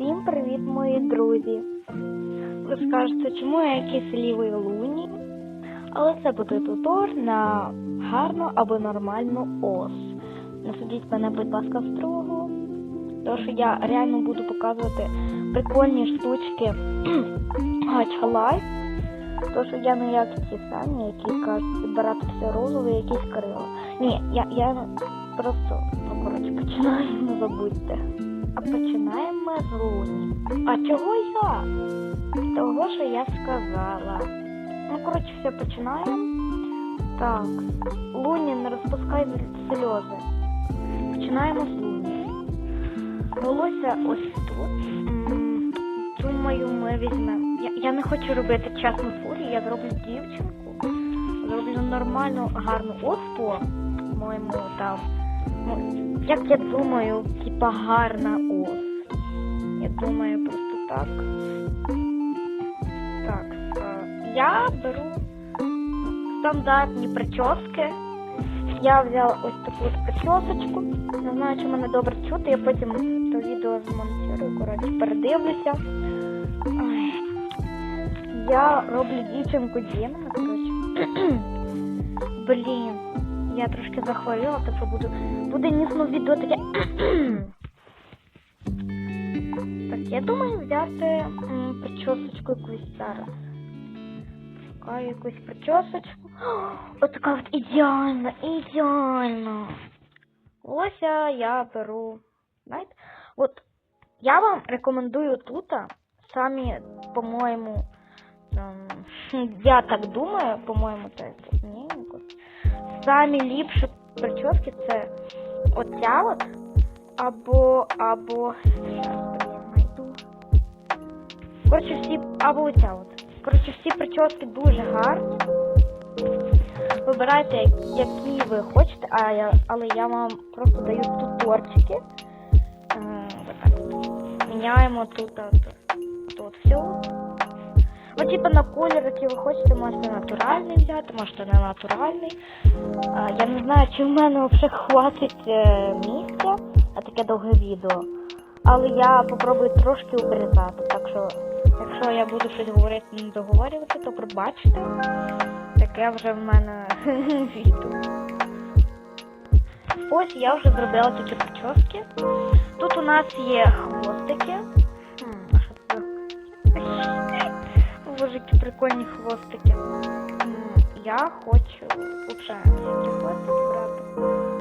Всім привіт, мої друзі! Ви скажете, чому я якийсь лівий луні? Але це буде тутор на гарну або нормальну ос. Не мене, будь ласка, строго. Тому що я реально буду показувати прикольні штучки гачхалай. Тому що я не як ті самі, які кажуть збирати все розове, якісь крила. Ні, я, я просто, ну, коротше, починаю, не забудьте. А починаємо з Луні. А чого я? Того, що я сказала. Ну, коротше, все починаємо. Так. Луні, не розпускай сльози. Починаємо з Луні. Волосся ось тут. Думаю, ми візьмемо. Я, я не хочу робити чесну фурію, я зроблю дівчинку. Зроблю нормальну, гарну оспу, моєму там. Ну, як я думаю, типа гарна ос. Я думаю, просто так. Так. Я беру стандартні прически. Я взяла ось таку причосочку. Не знаю, чи мене добре чути, я потім то відео змонтирую, коротше, передивлюся. Ой. Я роблю дівчинку Дімона, коротше. Блін, я трошки захворіла, так що буду. Буде нісно відео так, я думаю взяти причосочку якусь зараз. Шукаю якусь причосочку. Ось така от ідеальна, ідеальна. Ось я беру. Знаєте, от я вам рекомендую тут самі, по-моєму, ем, я так думаю, по-моєму, це ні, самі ліпші прически це оця от, або, або. Коротше, всі, або оця от. Коротше, всі прически дуже гарні. Вибирайте, які ви хочете, а я, але я вам просто даю туторчики. Е. Міняємо тут, тут, тут все. Ви типу на колір, який ви хочете, можете натуральний взяти, можете не натуральний. А, я не знаю, чи в мене взагалі хватить е, місця на таке довге відео. Але я попробую трошки обрізати. Так що, якщо я буду щось говорити, не договорювати, то пробачте. Таке вже в мене відео. Ось я вже зробила такі прически. Тут у нас є хвостики. Боже, які прикольні хвостики. Я хочу лучше ці хвостики брати.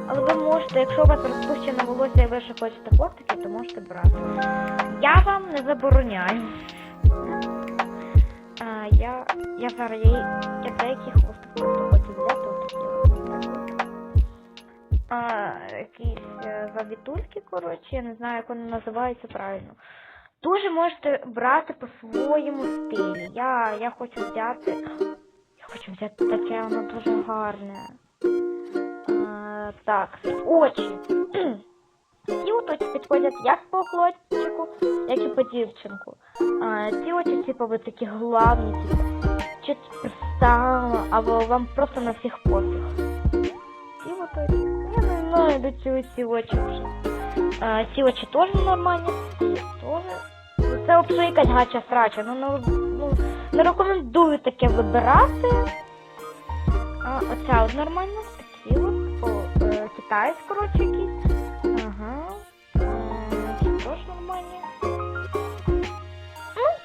Але ви можете, якщо у вас розпущене волосся і ви ще хочете хвостики, то можете брати. Я вам не забороняю. А, я, я зараз я, я деякі хвостики хочу взяти от. А, якісь е, завітульки, коротше, я не знаю, як вони називаються правильно. Дуже можете брати по своєму стилі. Я, я хочу взяти. Я хочу взяти таке, воно дуже гарне. А, так, очі. Ці очі підходять як по хлопчику, як і по дівчинку. А, ці очі, типу, ви такі главні, типу, чи представили, або вам просто на всіх пофіг. Ці очі. Я не знаю, до цього ці очі вже. А, ці очі теж нормальні, теж. Це взагалі якась гача срача. Ну, ну, ну, не рекомендую таке вибирати. А, оця от нормальна, ці от, е, коротше, якісь. Ага. Ці теж нормальні.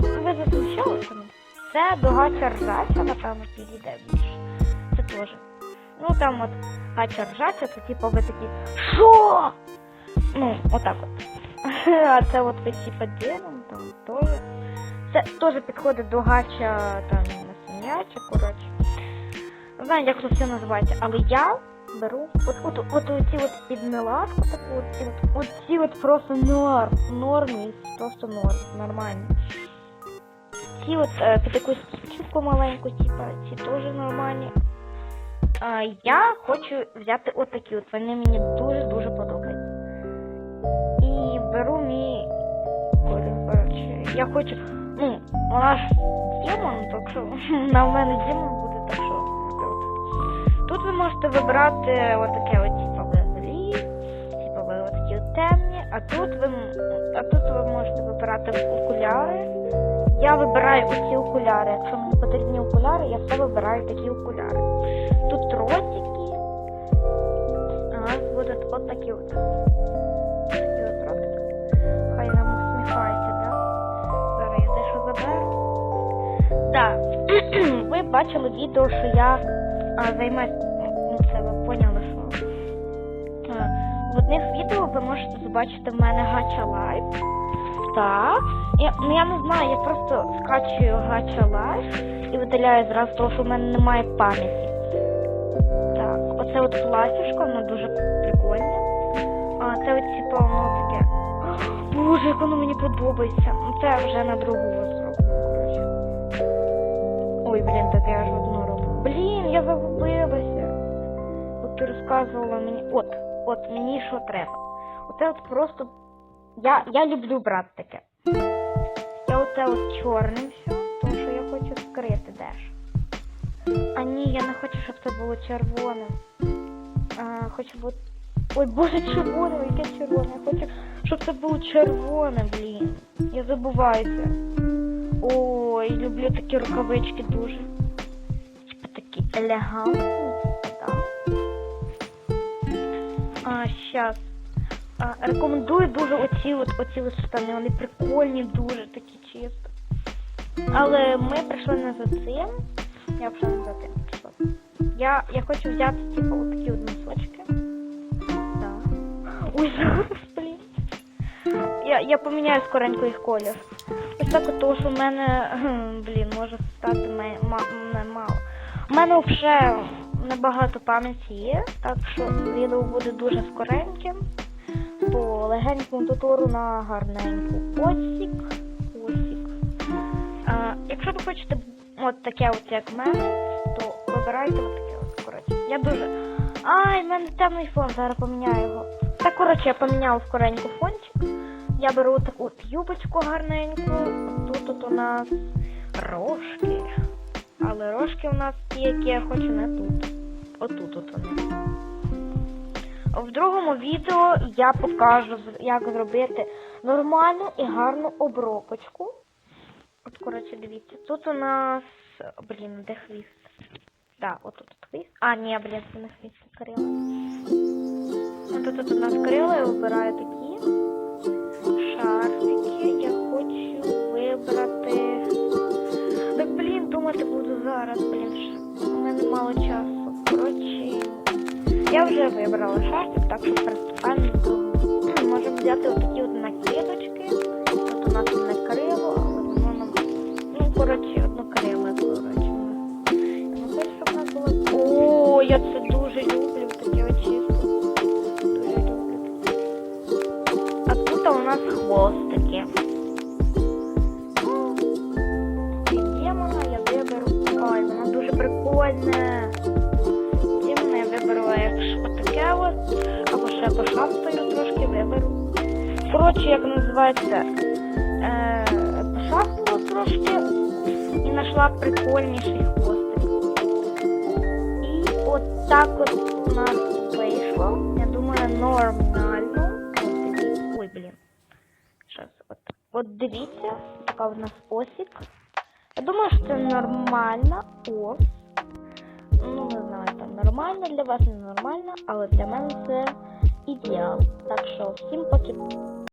Ну, ви засмущалися. Це до гача ржача, напевно, підійде більше. Це теж. Ну там от гача ржача, це типу ви такі Що? Ну, отак от. А це от типа демон, там теж. Це теж підходить до гача там насіняча, коротше. Не знаю, як це все називається, але я беру от от от от під неладку таку, от, от, от ці от просто норм, нормі, просто норм, нормальні. Ці от е, під якусь кіпчику маленьку, типа, ці теж нормальні. А, я хочу взяти от такі от, вони мені дуже-дуже Я хочу. Ну, вона ж демон, так що на мене демон буде, так що. Тут ви можете вибрати отаке от, типа ви типа ви отакі от темні, А тут ви а тут ви можете вибирати окуляри. Я вибираю оці окуляри. Якщо мені потрібні окуляри, я все вибираю такі окуляри. Тут ротики. У нас будуть от такі от. Бачили відео, що я займаюся. Ну, це ви поняли, що. А, в одних відео ви можете побачити в мене гача лайф. Так. Я, ну я не знаю, я просто скачую гача лайф і видаляю зразу того, що в мене немає пам'яті. Так, оце от платіжко, воно дуже прикольне. А це от типа воно таке. Боже, як воно мені подобається. Ну це вже на другу коротше. Ой, блін, так я ж одну роблю. Блін, я загубилася. От ти розказувала мені. От, от мені що треба. Оце от просто. Я, я люблю брати таке. Я оце от чорним все, тому що я хочу скрити дещо. А ні, я не хочу, щоб це було червоним. А, хочу бути. Ой, боже, червоне, яке червоне. Я хочу, щоб це було червоне, блін. Я забуваюся. Ой, люблю такі рукавички дуже. Такі елегантні. Так. А, щас. А, рекомендую дуже оці от, оці от штани. Вони прикольні, дуже такі чисто. Але ми прийшли не за цим. Я вже не за тим прийшла. Я, я хочу взяти, типу, отакі от носочки. Так. Ой, зараз, блін. Я, я поміняю скоренько їх колір. От, тому що в мене, блін, може стати мало. У мене вже небагато пам'яті є, так що відео буде дуже скореньким. По легенькому тутору на гарненьку осік. Осік. А, якщо ви хочете от таке от як в мене, то вибирайте от таке от, коротше. Я дуже. Ай, в мене темний фон, зараз поміняю його. Так, коротше, я поміняла скоренько фончик. Я беру таку от юбочку гарненьку. Тут от у нас рожки. Але рожки у нас ті, які я хочу не тут. Отут от вони. В другому відео я покажу, як зробити нормальну і гарну обробочку. От, коротше, дивіться. Тут у нас. Блін, де хвіст? Так, отут от хвіст. А, ні, блін, це не хвіст, це крила. От тут у нас крила, я вибираю такі шарфики. Я хочу вибрати. Так, блін, думати буду зараз, блін. У мене мало часу. Коротше, я вже вибрала шарфик, так що приступаємо Можемо взяти отакі от накидочки. От у нас не крило, але воно. Ну, коротше, Або ще пошастою трошки виберу. Коротше, як називається, е, пошастила трошки і знайшла прикольніший хвостик. І от так от у нас вийшло. Я думаю, нормально. Ой, блін. Щас, от. От дивіться, така у нас осік. Я думаю, що це нормальна ос. Ну, не знаю, там нормально для вас, не нормально, але для мене це ідеал. Так що всім поки.